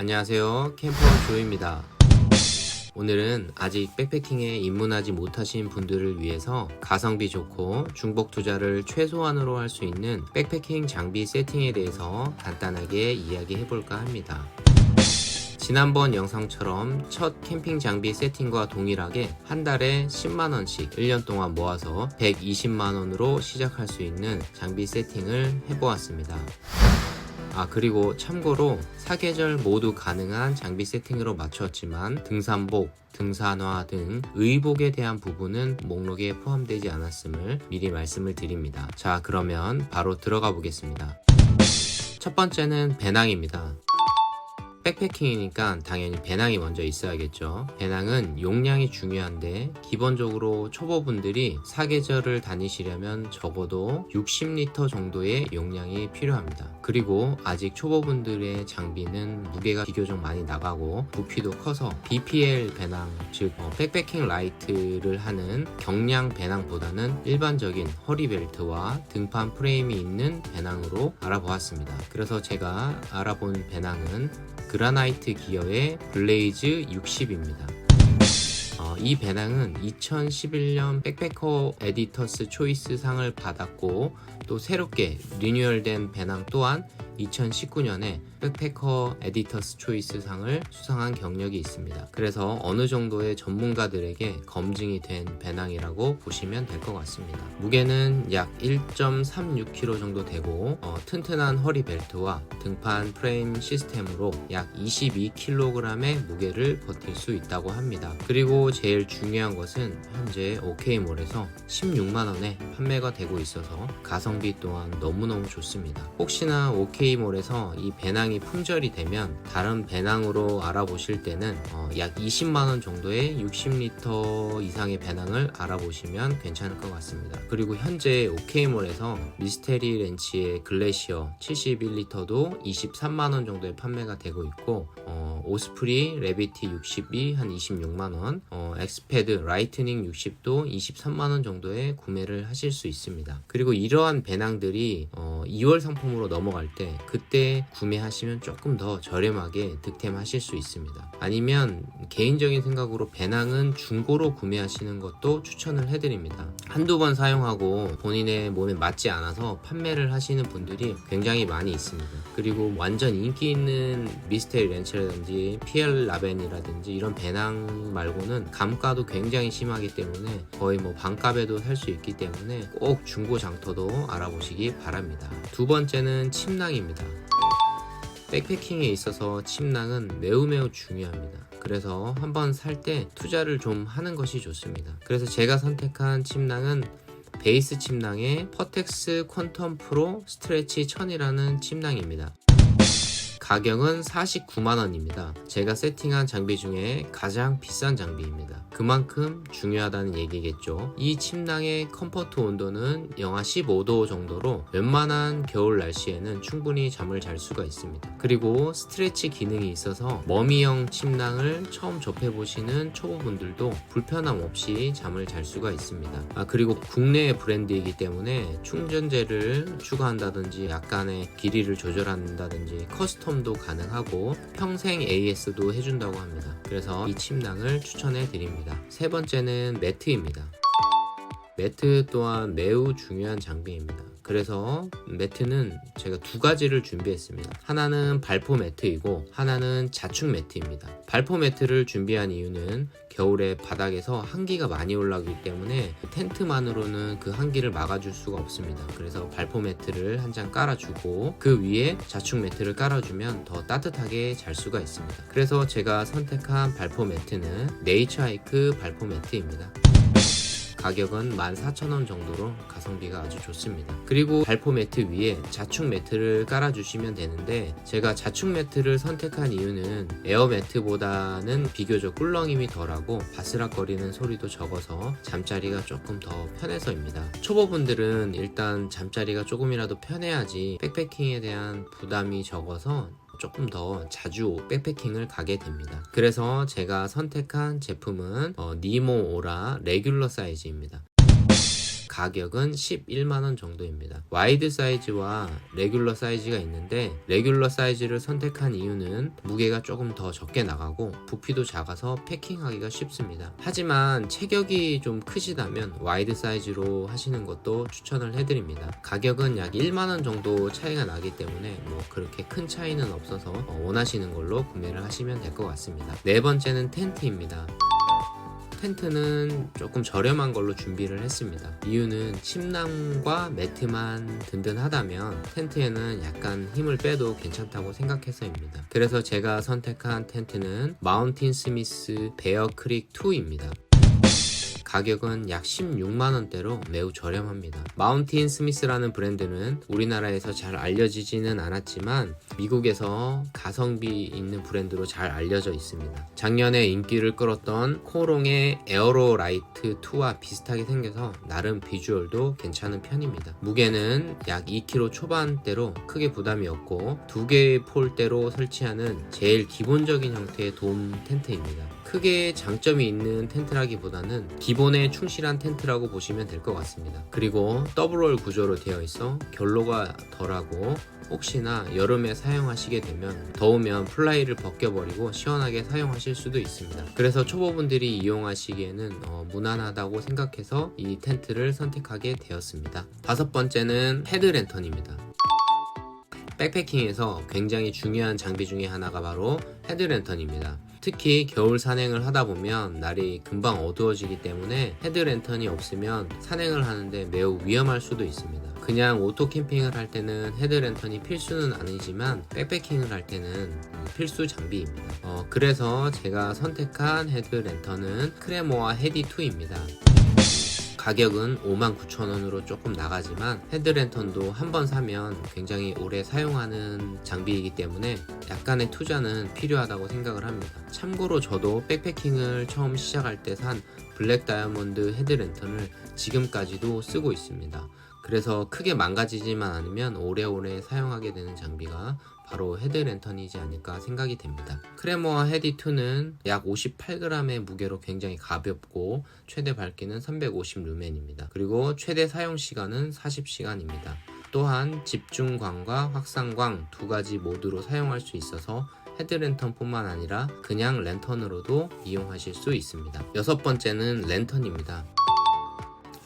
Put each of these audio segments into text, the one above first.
안녕하세요. 캠퍼 조입니다. 오늘은 아직 백패킹에 입문하지 못하신 분들을 위해서 가성비 좋고 중복 투자를 최소한으로 할 수 있는 백패킹 장비 세팅에 대해서 간단하게 이야기해 볼까 합니다. 지난번 영상처럼 첫 캠핑 장비 세팅과 동일하게 한 달에 10만원씩 1년 동안 모아서 120만원으로 시작할 수 있는 장비 세팅을 해보았습니다. 아 그리고 참고로 사계절 모두 가능한 장비 세팅으로 맞추었지만 등산복, 등산화 등 의복에 대한 부분은 목록에 포함되지 않았음을 미리 말씀을 드립니다. 자 그러면 바로 들어가 보겠습니다. 첫 번째는 배낭입니다. 백패킹이니까 당연히 배낭이 먼저 있어야겠죠. 배낭은 용량이 중요한데 기본적으로 초보분들이 사계절을 다니시려면 적어도 60리터 정도의 용량이 필요합니다. 그리고 아직 초보분들의 장비는 무게가 비교적 많이 나가고 부피도 커서 BPL 배낭 즉 어, 백패킹 라이트를 하는 경량 배낭보다는 일반적인 허리벨트와 등판 프레임이 있는 배낭으로 알아보았습니다. 그래서 제가 알아본 배낭은 그 라나이트 기어의 블레이즈 60입니다. 어, 이 배낭은 2011년 백패커 에디터스 초이스 상을 받았고 또 새롭게 리뉴얼된 배낭 또한 2019년에 백패커 에디터스 초이스 상을 수상한 경력이 있습니다. 그래서 어느 정도의 전문가들에게 검증이 된 배낭이라고 보시면 될 것 같습니다. 무게는 약 1.36kg 정도 되고 어, 튼튼한 허리 벨트와 등판 프레임 시스템으로 약 22kg의 무게를 버틸 수 있다고 합니다. 그리고 제일 중요한 것은 현재 OK몰에서 16만원에 판매가 되고 있어서 가성비 또한 너무너무 좋습니다. 혹시나 OK 몰에서 이 배낭이 품절이 되면 다른 배낭으로 알아보실 때는 어, 약 20만원 정도의 60리터 이상의 배낭을 알아보시면 괜찮을 것 같습니다. 그리고 현재 OK몰에서 미스테리 렌치의 글래시어 71리터도 23만원 정도에 판매가 되고 있고 어, 오스프리 레비티 60이 한 26만원 어, 엑스패드 라이트닝 60도 23만원 정도에 구매를 하실 수 있습니다. 그리고 이러한 배낭들이 어, 2월 상품으로 넘어갈 때 그때 구매하시면 조금 더 저렴하게 득템하실 수 있습니다. 아니면 개인적인 생각으로 배낭은 중고로 구매하시는 것도 추천을 해드립니다. 한두 번 사용하고 본인의 몸에 맞지 않아서 판매를 하시는 분들이 굉장히 많이 있습니다. 그리고 완전 인기 있는 미스테리 렌치라든지 PL 라벤이라든지 이런 배낭 말고는 감가도 굉장히 심하기 때문에 거의 뭐 반값에도 살 수 있기 때문에 꼭 중고 장터도 알아보시기 바랍니다. 두 번째는 침낭입니다. 백패킹에 있어서 침낭은 매우 매우 중요합니다. 그래서 한번 살 때 투자를 좀 하는 것이 좋습니다. 그래서 제가 선택한 침낭은 베이스 침낭의 퍼텍스 퀀텀 프로 스트레치 1000이라는 침낭입니다. 가격은 49만원입니다. 제가 세팅한 장비 중에 가장 비싼 장비입니다. 그만큼 중요하다는 얘기겠죠. 이 침낭의 컴포트 온도는 영하 15도 정도로 웬만한 겨울 날씨에는 충분히 잠을 잘 수가 있습니다. 그리고 스트레치 기능이 있어서 머미형 침낭을 처음 접해보시는 초보분들도 불편함 없이 잠을 잘 수가 있습니다. 아, 그리고 국내의 브랜드이기 때문에 충전재를 추가한다든지 약간의 길이를 조절한다든지 커스텀 도 가능하고 평생 AS도 해준다고 합니다. 그래서 이 침낭을 추천해 드립니다. 세 번째는 매트입니다. 매트 또한 매우 중요한 장비입니다. 그래서 매트는 제가 두 가지를 준비했습니다. 하나는 발포 매트이고 하나는 자축 매트입니다. 발포 매트를 준비한 이유는 겨울에 바닥에서 한기가 많이 올라오기 때문에 텐트만으로는 그 한기를 막아줄 수가 없습니다. 그래서 발포 매트를 한 장 깔아주고 그 위에 자축 매트를 깔아주면 더 따뜻하게 잘 수가 있습니다. 그래서 제가 선택한 발포 매트는 네이처 하이크 발포 매트입니다. 가격은 14,000원 정도로 가성비가 아주 좋습니다. 그리고 발포 매트 위에 자축 매트를 깔아주시면 되는데 제가 자축 매트를 선택한 이유는 에어 매트보다는 비교적 꿀렁임이 덜하고 바스락거리는 소리도 적어서 잠자리가 조금 더 편해서입니다. 초보분들은 일단 잠자리가 조금이라도 편해야지 백패킹에 대한 부담이 적어서 조금 더 자주 백패킹을 가게 됩니다. 그래서 제가 선택한 제품은 어, 니모 오라 레귤러 사이즈입니다. 가격은 11만원 정도입니다. 와이드 사이즈와 레귤러 사이즈가 있는데 레귤러 사이즈를 선택한 이유는 무게가 조금 더 적게 나가고 부피도 작아서 패킹하기가 쉽습니다. 하지만 체격이 좀 크시다면 와이드 사이즈로 하시는 것도 추천을 해드립니다. 가격은 약 1만원 정도 차이가 나기 때문에 뭐 그렇게 큰 차이는 없어서 어, 원하시는 걸로 구매를 하시면 될 것 같습니다. 네 번째는 텐트입니다. 텐트는 조금 저렴한 걸로 준비를 했습니다. 이유는 침낭과 매트만 든든하다면 텐트에는 약간 힘을 빼도 괜찮다고 생각해서입니다. 그래서 제가 선택한 텐트는 마운틴 스미스 베어 크릭 2입니다. 가격은 약 16만원대로 매우 저렴합니다. 마운틴 스미스라는 브랜드는 우리나라에서 잘 알려지지는 않았지만 미국에서 가성비 있는 브랜드로 잘 알려져 있습니다. 작년에 인기를 끌었던 코롱의 에어로 라이트 2와 비슷하게 생겨서 나름 비주얼도 괜찮은 편입니다. 무게는 약 2kg 초반대로 크게 부담이 없고 두 개의 폴대로 설치하는 제일 기본적인 형태의 돔 텐트입니다. 크게 장점이 있는 텐트라기보다는 기본에 충실한 텐트라고 보시면 될 것 같습니다. 그리고 더블롤 구조로 되어 있어 결로가 덜하고 혹시나 여름에 사용하시게 되면 더우면 플라이를 벗겨버리고 시원하게 사용하실 수도 있습니다. 그래서 초보분들이 이용하시기에는 어, 무난하다고 생각해서 이 텐트를 선택하게 되었습니다. 다섯 번째는 헤드랜턴입니다. 백패킹에서 굉장히 중요한 장비 중에 하나가 바로 헤드랜턴입니다. 특히 겨울 산행을 하다 보면 날이 금방 어두워지기 때문에 헤드랜턴이 없으면 산행을 하는데 매우 위험할 수도 있습니다. 그냥 오토 캠핑을 할 때는 헤드랜턴이 필수는 아니지만 백패킹을 할 때는 필수 장비입니다. 어, 그래서 제가 선택한 헤드랜턴은 크레모아 헤디2입니다. 가격은 59,000원으로 조금 나가지만 헤드랜턴도 한 번 사면 굉장히 오래 사용하는 장비이기 때문에 약간의 투자는 필요하다고 생각을 합니다. 참고로 저도 백패킹을 처음 시작할 때 산 블랙 다이아몬드 헤드랜턴을 지금까지도 쓰고 있습니다. 그래서 크게 망가지지만 않으면 오래오래 사용하게 되는 장비가 바로 헤드 랜턴이지 않을까 생각이 됩니다. 크레모아 헤디2는 약 58g의 무게로 굉장히 가볍고 최대 밝기는 350 루멘입니다. 그리고 최대 사용 시간은 40시간입니다. 또한 집중광과 확산광 두 가지 모드로 사용할 수 있어서 헤드랜턴뿐만 아니라 그냥 랜턴으로도 이용하실 수 있습니다. 여섯 번째는 랜턴입니다.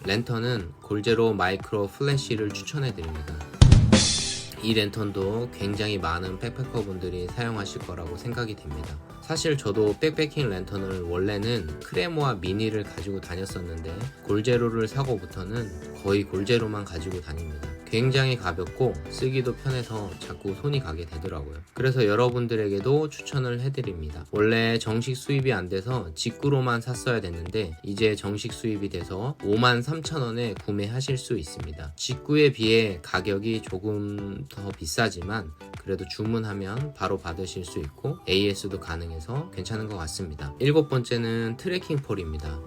랜턴은 골제로 마이크로 플래시를 추천해 드립니다. 이 랜턴도 굉장히 많은 백패커 분들이 사용하실 거라고 생각이 됩니다. 사실 저도 백패킹 랜턴을 원래는 크레모와 미니를 가지고 다녔었는데 골제로를 사고부터는 거의 골제로만 가지고 다닙니다. 굉장히 가볍고 쓰기도 편해서 자꾸 손이 가게 되더라고요. 그래서 여러분들에게도 추천을 해드립니다. 원래 정식 수입이 안 돼서 직구로만 샀어야 됐는데 이제 정식 수입이 돼서 53,000원에 구매하실 수 있습니다. 직구에 비해 가격이 조금 더 비싸지만 그래도 주문하면 바로 받으실 수 있고 AS도 가능해서 괜찮은 것 같습니다. 일곱 번째는 트레킹 폴입니다.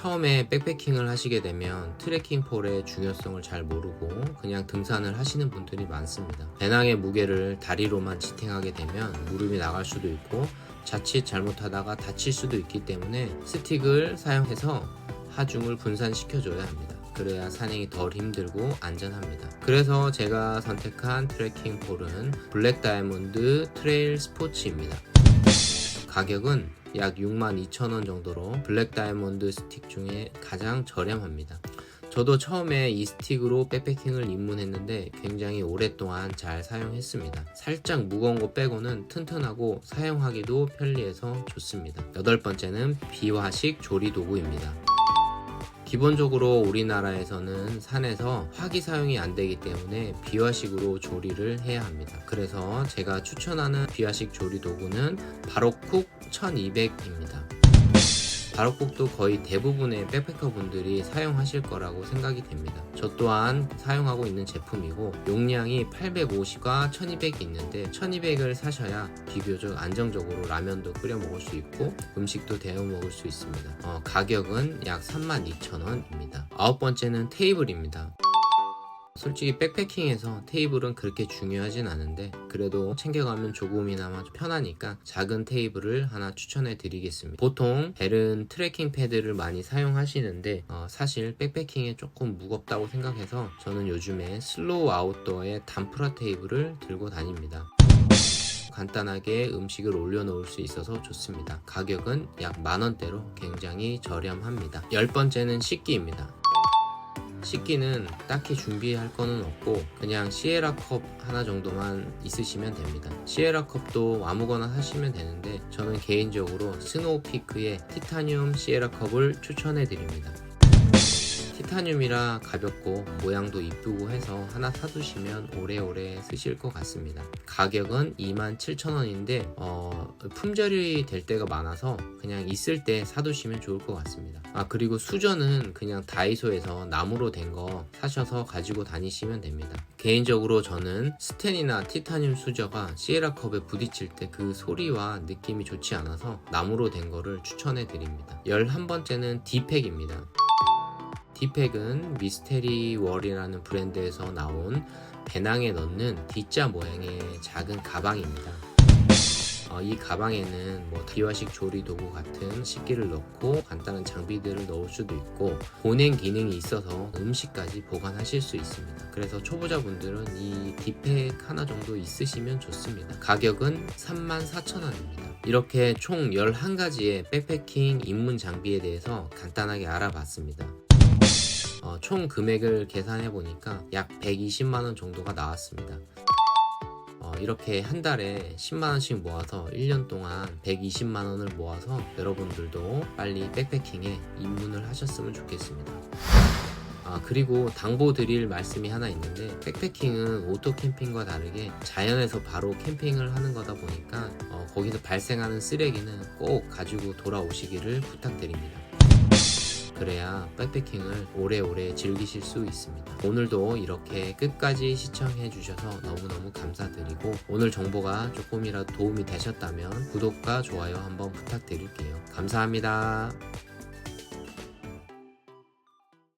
처음에 백패킹을 하시게 되면 트레킹 폴의 중요성을 잘 모르고 그냥 등산을 하시는 분들이 많습니다. 배낭의 무게를 다리로만 지탱하게 되면 무릎이 나갈 수도 있고 자칫 잘못하다가 다칠 수도 있기 때문에 스틱을 사용해서 하중을 분산시켜줘야 합니다. 그래야 산행이 덜 힘들고 안전합니다. 그래서 제가 선택한 트레킹 폴은 블랙 다이아몬드 트레일 스포츠입니다. 가격은 약 62,000원 정도로 블랙 다이아몬드 스틱 중에 가장 저렴합니다. 저도 처음에 이 스틱으로 백패킹을 입문했는데 굉장히 오랫동안 잘 사용했습니다. 살짝 무거운 거 빼고는 튼튼하고 사용하기도 편리해서 좋습니다. 여덟 번째는 비화식 조리 도구입니다. 기본적으로 우리나라에서는 산에서 화기 사용이 안 되기 때문에 비화식으로 조리를 해야 합니다. 그래서 제가 추천하는 비화식 조리 도구는 바로쿡 1200입니다. 바로쿡도 거의 대부분의 백패커 분들이 사용하실 거라고 생각이 됩니다. 저 또한 사용하고 있는 제품이고 용량이 850과 1200이 있는데 1200을 사셔야 비교적 안정적으로 라면도 끓여 먹을 수 있고 음식도 데워 먹을 수 있습니다. 어, 가격은 약 32,000원입니다. 아홉 번째는 테이블입니다. 솔직히 백패킹에서 테이블은 그렇게 중요하진 않은데 그래도 챙겨가면 조금이나마 좀 편하니까 작은 테이블을 하나 추천해 드리겠습니다. 보통 벨은 트래킹 패드를 많이 사용하시는데 어, 사실 백패킹에 조금 무겁다고 생각해서 저는 요즘에 슬로우 아웃도어의 단프라 테이블을 들고 다닙니다. 간단하게 음식을 올려놓을 수 있어서 좋습니다. 가격은 약 만원대로 굉장히 저렴합니다. 열 번째는 식기입니다. 식기는 딱히 준비할 거는 없고 그냥 시에라 컵 하나 정도만 있으시면 됩니다. 시에라 컵도 아무거나 사시면 되는데 저는 개인적으로 스노우피크의 티타늄 시에라 컵을 추천해 드립니다. 티타늄이라 가볍고 모양도 이쁘고 해서 하나 사두시면 오래오래 쓰실 것 같습니다. 가격은 27,000원인데 어, 품절이 될 때가 많아서 그냥 있을 때 사두시면 좋을 것 같습니다. 아 그리고 수저는 그냥 다이소에서 나무로 된 거 사셔서 가지고 다니시면 됩니다. 개인적으로 저는 스텐이나 티타늄 수저가 시에라 컵에 부딪힐 때 그 소리와 느낌이 좋지 않아서 나무로 된 거를 추천해 드립니다. 11번째는 디팩입니다. 디팩은 미스테리 월이라는 브랜드에서 나온 배낭에 넣는 D자 모양의 작은 가방입니다. 어, 이 가방에는 뭐 기화식 조리 도구 같은 식기를 넣고 간단한 장비들을 넣을 수도 있고 보냉 기능이 있어서 음식까지 보관하실 수 있습니다. 그래서 초보자분들은 이 디팩 하나 정도 있으시면 좋습니다. 가격은 34,000원입니다. 이렇게 총 11가지의 백패킹 입문 장비에 대해서 간단하게 알아봤습니다. 어, 총 금액을 계산해 보니까 약 120만 원 정도가 나왔습니다. 어, 이렇게 한 달에 10만 원씩 모아서 1년 동안 120만 원을 모아서 여러분들도 빨리 백패킹에 입문을 하셨으면 좋겠습니다. 아, 그리고 당부 드릴 말씀이 하나 있는데 백패킹은 오토 캠핑과 다르게 자연에서 바로 캠핑을 하는 거다 보니까 어, 거기서 발생하는 쓰레기는 꼭 가지고 돌아오시기를 부탁드립니다. 그래야 백패킹을 오래오래 즐기실 수 있습니다. 오늘도 이렇게 끝까지 시청해 주셔서 너무너무 감사드리고 오늘 정보가 조금이라도 도움이 되셨다면 구독과 좋아요 한번 부탁드릴게요. 감사합니다.